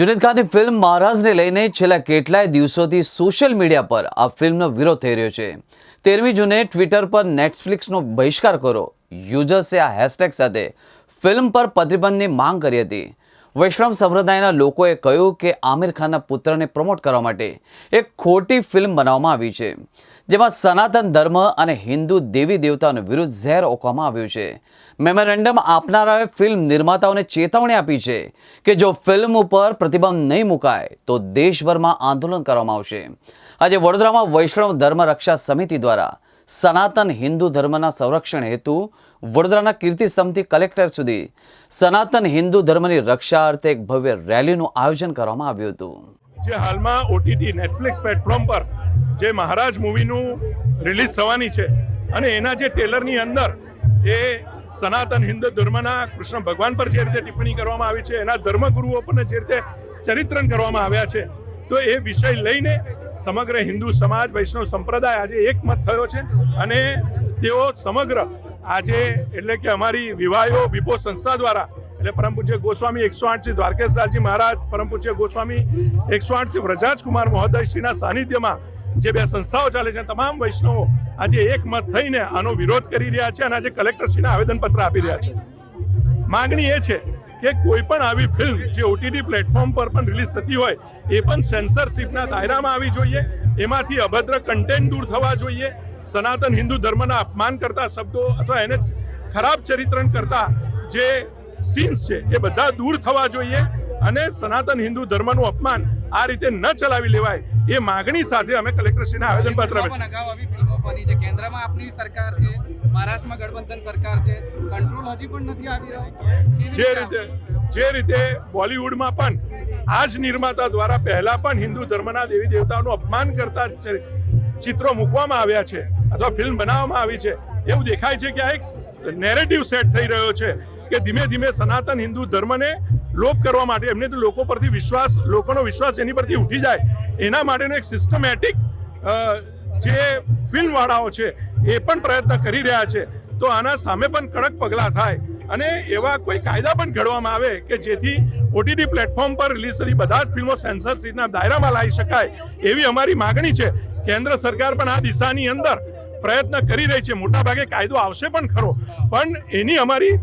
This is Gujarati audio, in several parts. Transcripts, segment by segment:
જુનેદ ખાનની ફિલ્મ મહારાજને લઈને છેલ્લા કેટલાય દિવસોથી સોશિયલ મીડિયા પર આ ફિલ્મનો વિરોધ થઈ રહ્યો છે. તેરમી જૂને ટ્વિટર પર નેટફ્લિક્સનો બહિષ્કાર કરો. યુઝર્સે આ હેશટેગ સાથે ફિલ્મ પર પ્રતિબંધની માંગ કરી હતી. વૈષ્ણવ સંપ્રદાયના લોકોએ કહ્યું કે આમિર ખાનના પુત્રને પ્રમોટ કરવા માટે એક ખોટી ફિલ્મ બનાવવામાં આવી છે, જેમાં સનાતન ધર્મ અને હિન્દુ દેવી દેવતાઓને વિરુદ્ધ ઝેર ઓકવામાં આવ્યું છે. મેમોરેન્ડમ આપનારાએ ફિલ્મ નિર્માતાઓને ચેતવણી આપી છે કે જો ફિલ્મ ઉપર પ્રતિબંધ નહીં મુકાય, તો દેશભરમાં આંદોલન કરવામાં આવશે. આજે વડોદરામાં વૈષ્ણવ ધર્મ રક્ષા સમિતિ દ્વારા સનાતન હિન્દુ ધર્મના સંરક્ષણ હેતુ વડોદરાના કીર્તિસ્તંભથી કલેક્ટર સુધી સનાતન હિન્દુ ધર્મની રક્ષા અર્થે એક ભવ્ય રેલીનું આયોજન કરવામાં આવ્યું હતું. જે હાલમાં ઓટીટી નેટફ્લિક્સ પ્લેટફોર્મ પર જે મહારાજ મૂવીનું રિલીઝ થવાની છે અને એના જે ટેલરની અંદર એ સનાતન હિન્દુ ધર્મના કૃષ્ણ ભગવાન પર જે રીતે ટિપ્પણી કરવામાં આવી છે, એના ધર્મગુરુઓ પર જે રીતે ચરિત્રણ કરવામાં આવ્યા છે, તો એ વિષય લઈને સમગ્ર હિન્દુ સમાજ, વૈષ્ણવ સંપ્રદાય આજે એકમત થયો છે અને તેઓ સમગ્ર આજે એટલે કે અમારી વિવાયો વિભો સંસ્થા દ્વારા, એટલે પરમ પૂજ્ય ગોસ્વામી એકસો આઠથી દ્વારકેશદાસજી મહારાજ, પરમ પૂજ્ય ગોસ્વામી એકસો આઠથી વ્રજાજકુમાર મહોદયશ્રીના સાનિધ્યમાં જે બે સંસ્થાઓ ચાલે છે, તમામ વૈષ્ણવો આજે એકમત થઈને આનો વિરોધ કરી રહ્યા છે અને આજે કલેક્ટરશ્રીને આવેદનપત્ર આપી રહ્યા છે. માગણી એ છે કે કોઈ પણ આવી ફિલ્મ જે ઓટીટી પ્લેટફોર્મ પર પણ રિલીઝ થતી હોય, એ પણ સેન્સરશીપના દાયરામાં આવી જોઈએ, એમાંથી અભદ્ર કન્ટેન્ટ દૂર થવા જોઈએ સનાતન હિન્દુ ધર્મના અપમાન કરતા શબ્દો અથવા એને ખરાબ ચરિત્રણ કરતા જે સીન્સ છે એ બધા દૂર થવા જોઈએ અને સનાતન હિન્દુ ધર્મનું અપમાન આ રીતે ન ચલાવી લેવાય એ માગણી સાથે અમે કલેક્ટરશ્રીને આવેદનપત્ર બની છે? કેન્દ્રમાં આપની સરકાર છે? મહારાષ્ટ્રમાં ગઠબંધન સરકાર છે? કંટ્રોલ હજી પણ નથી આવી રહ્યો? જે રીતે જે રીતે બોલિવૂડમાં પણ આ જ નિર્માતા દ્વારા પહેલા પણ હિન્દુ ધર્મના દેવી દેવતાઓનું અપમાન કરતા ચિત્રો મૂકવામાં આવ્યા છે. અથવા ફિલ્મ બનાવવામાં આવી છે. એવું દેખાય છે કે આ એક નેરેટિવ સેટ થઈ રહ્યો છે કે ધીમે ધીમે સનાતન હિન્દુ ધર્મને લોપ કરવા માટે એમને તો લોકો પરથી વિશ્વાસ, લોકોનો વિશ્વાસ એની પરથી ઉઠી જાય. એના માટેનો એક સિસ્ટમેટિક જે ફિલ્મવાળાઓ છે એ પણ પ્રયત્ન કરી રહ્યા છે. તો આના સામે પણ કડક પગલાં થાય અને એવા કોઈ કાયદા પણ ઘડવામાં આવે કે જેથી ઓટીટી પ્લેટફોર્મ પર રિલીઝ થતી બધા જ ફિલ્મો સેન્સરશીપના દાયરામાં લાવી શકાય એવી અમારી માગણી છે. કેન્દ્ર સરકાર પણ આ દિશાની અંદર પ્રયત્ન કરી રહી છે. મોટાભાગે કાયદો આવશે પણ ખરો. પણ એની અમારી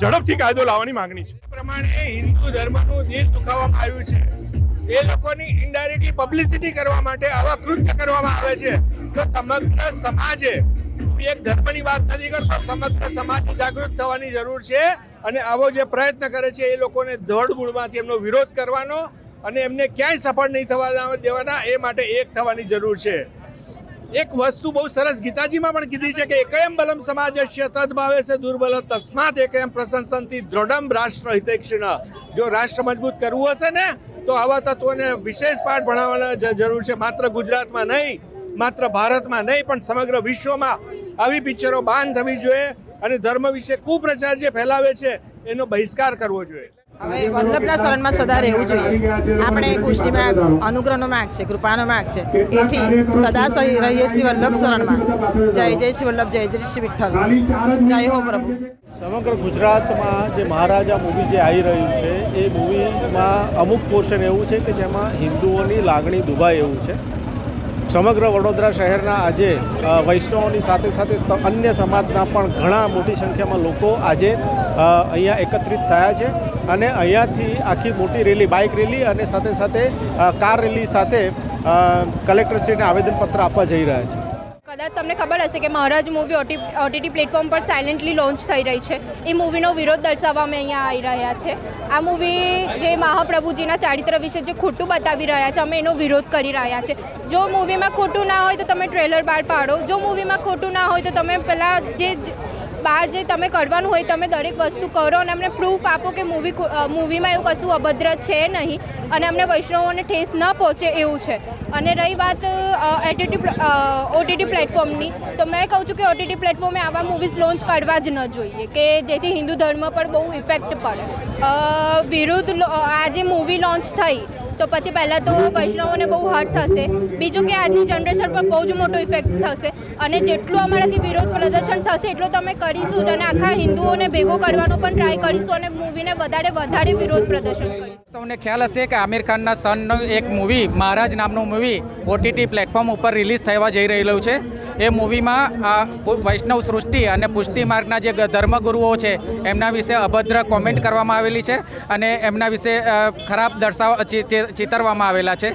ઝડપથી કાયદો લાવવાની માગણી છે. પ્રમાણે હિન્દુ ધર્મનું દિલ દુખાવવામાં આવ્યું છે. એ લોકોની ઇનડાયરેક્ટલી પબ્લિસિટી કરવા માટે આવા કૃત્ય કરવામાં આવે છે. તો સમગ્ર સમાજે એક ધર્મની વાત નથી કરતો, સમગ્ર સમાજ જાગૃત થવાની જરૂર છે અને આવો જે પ્રયત્ન કરે છે એ લોકોને ધડ મૂળમાંથી એમનો વિરોધ કરવાનો અને એમને ક્યાંય સફળ નહીં થવા દેવાના એ માટે એક થવાની જરૂર છે. એક વસ્તુ બહુ સરસ ગીતાજીમાં પણ કીધી છે કે એકયમ બલમ સમાજસ્ય તદભાવે છે દુર્બલ તસ્માત એકયમ પ્રશંસનથી દ્રઢમ રાષ્ટ્ર હિતૈક્ષિણ જો રાષ્ટ્ર મજબૂત કરવું હશે ને, તો આવા તત્વોને વિશેષ પાઠ ભણાવવાના જરૂર છે. માત્ર ગુજરાતમાં નહીં, માત્ર ભારતમાં નહીં, પણ સમગ્ર વિશ્વમાં આવી પિક્ચરો બાન થવી જોઈએ અને ધર્મ વિશે કુપ્રચાર જે ફેલાવે છે એનો બહિષ્કાર કરવો જોઈએ. હવે વલ્લભના શરણમાં સદા રહેવું જોઈએ. આપણે કુસ્તીમાં અનુગ્રહનો માર્ગ છે કૃપાનો માર્ગ છે. એથી સદા રહીએ શ્રી વલ્લભ શરણમાં. જય જય શ્રી વલ્લભ જય જય શ્રી વિઠ્ઠલ. જય હો પ્રભુ. સમગ્ર ગુજરાતમાં જે મહારાજા મૂવી જે આવી રહ્યું છે એ મૂવીમાં અમુક પોર્શન એવું છે કે જેમાં હિન્દુઓની લાગણી દુભાય એવું છે. સમગ્ર વડોદરા શહેરના આજે વૈષ્ણવોની સાથે સાથે અન્ય સમાજના પણ ઘણા મોટી સંખ્યામાં લોકો આજે અહીંયા એકત્રિત થયા છે અને અહીંયાથી આખી મોટી રેલી, બાઇક રેલી અને સાથે સાથે કાર રેલી સાથે કલેક્ટરશ્રીને આવેદનપત્ર આપવા જઈ રહ્યા છે. કદાચ તમને ખબર હશે કે મહારાજ મૂવી ઓટીટી પ્લેટફોર્મ પર સાયલેન્ટલી લોન્ચ થઈ રહી છે. એ મૂવીનો વિરોધ દર્શાવવા અમે અહીંયા આવી રહ્યા છે. આ મૂવી જે મહાપ્રભુજીના ચારિત્ર વિશે જે ખોટું બતાવી રહ્યા છે, અમે એનો વિરોધ કરી રહ્યા છે. જો મૂવીમાં ખોટું ના હોય તો તમે ટ્રેલર બહાર પાડો. જો મૂવીમાં ખોટું ના હોય તો તમે પહેલાં જે બહાર જે તમે કરવાનું હોય, તમે દરેક વસ્તુ કરો અને અમને પ્રૂફ આપો કે મૂવી મૂવીમાં એવું કશું અભદ્ર છે નહીં. અને અમને વૈષ્ણવોને ઠેસ ન પહોંચે એવું છે. અને રહી વાત એટીટી ઓટીટી પ્લેટફોર્મની તો મેં કહું છું કે ઓટીટી પ્લેટફોર્મે આવા મૂવીઝ લોન્ચ કરવા જ ન જોઈએ, કે જેથી હિન્દુ ધર્મ પર બહુ ઇફેક્ટ પડે. વિરુદ્ધ આ જે મૂવી લોન્ચ થઈ તો પછી પહેલાં તો વૈષ્ણવોને બહુ હર્ટ થશે. બીજું કે આજની જનરેશન પર બહુ જ મોટો ઇફેક્ટ થશે. અને જેટલું અમારાથી વિરોધ પ્રદર્શન થશે, એટલું તમે કરીશું જ. અને આખા હિન્દુઓને ભેગો કરવાનો પણ ટ્રાય કરીશું અને મૂવીને વધારે વધારે વિરોધ પ્રદર્શન કરીશું. સૌને ખ્યાલ હશે કે આમિર ખાનના સનનું એક મૂવી મહારાજ નામનું મૂવી ઓટીટી પ્લેટફોર્મ ઉપર રિલીઝ થવા જઈ રહેલું છે. એ મૂવીમાં આ વૈષ્ણવ સૃષ્ટિ અને પુષ્ટિ માર્ગના જે ધર્મગુરુઓ છે, એમના વિશે અભદ્ર કોમેન્ટ કરવામાં આવેલી છે અને એમના વિશે ખરાબ દર્શાવ ચિતરવામાં આવેલા છે.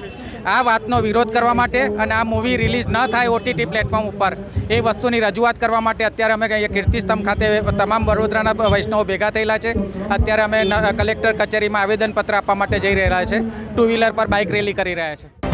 આ વાતનો વિરોધ કરવા માટે અને આ મૂવી રિલીઝ ન થાય ઓટીટી પ્લેટફોર્મ ઉપર, એ વસ્તુની રજૂઆત કરવા માટે અત્યારે અમે અહીંયા કીર્તિસ્તંભ ખાતે તમામ વડોદરાના વૈષ્ણવો ભેગા થયેલા છે. અત્યારે અમે કલેક્ટર કચેરીમાં આવેદનપત્ર આપવા માટે જઈ રહ્યા છે. ટુ વ્હીલર પર બાઇક રેલી કરી રહ્યા છે.